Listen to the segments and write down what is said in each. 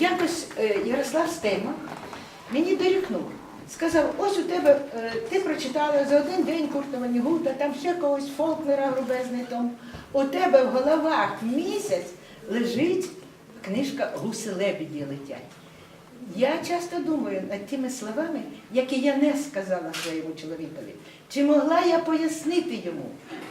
Якось е, Ярослав Стейман мені дорікнув. Сказав, ось у тебе, е, ти прочитала за один день Курта Ванігута, там ще когось Фолкнера грубезний том. У тебе в головах місяць лежить книжка Гуси лебеді летять. Я часто думаю над тими словами, які я не сказала своєму чоловікові. Чи могла я пояснити йому,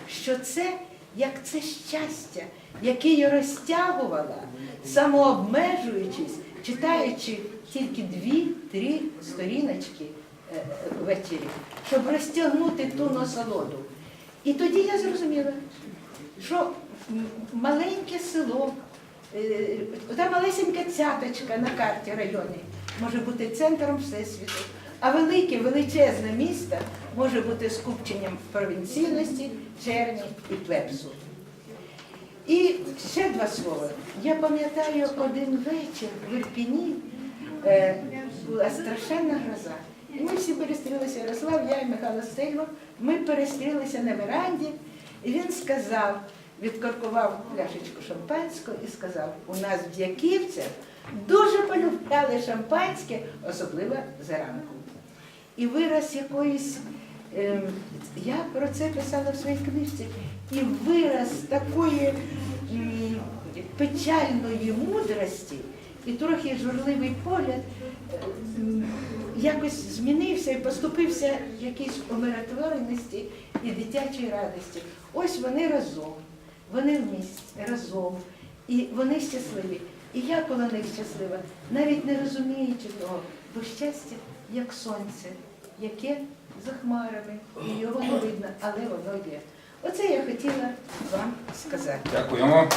що це як це щастя, яке я розтягувала, самообмежуючись, читаючи тільки дві-три сторіночки е, ввечері, щоб розтягнути ту насолоду. І тоді я зрозуміла, що маленьке село, е, та малесенька цяточка на карті району може бути центром Всесвіту, а велике, величезне місто може бути скупченням провінційності, черні і плепсу. І ще два слова. Я пам'ятаю один вечір в Ірпіні, е, була страшенна гроза. І ми всі перестрілися, Ярослав, я і Михайло Стельмов, ми перестрілися на веранді, і він сказав, відкоркував пляшечку шампанського і сказав, у нас в Дяківцях дуже полюбляли шампанське, особливо зранку. І вираз якоїсь, ем, я про це писала в своїй книжці, і вираз такої печальної мудрості і трохи журливий погляд е, м, якось змінився і поступився в якійсь умиротвореності і дитячій радості. Ось вони разом, вони вмісті, разом, і вони щасливі. І я коло них щаслива, навіть не розуміючи того, бо щастя як сонце, яке за хмарами, і його не видно, але воно є. Оце я хотіла вам сказати. Дякуємо.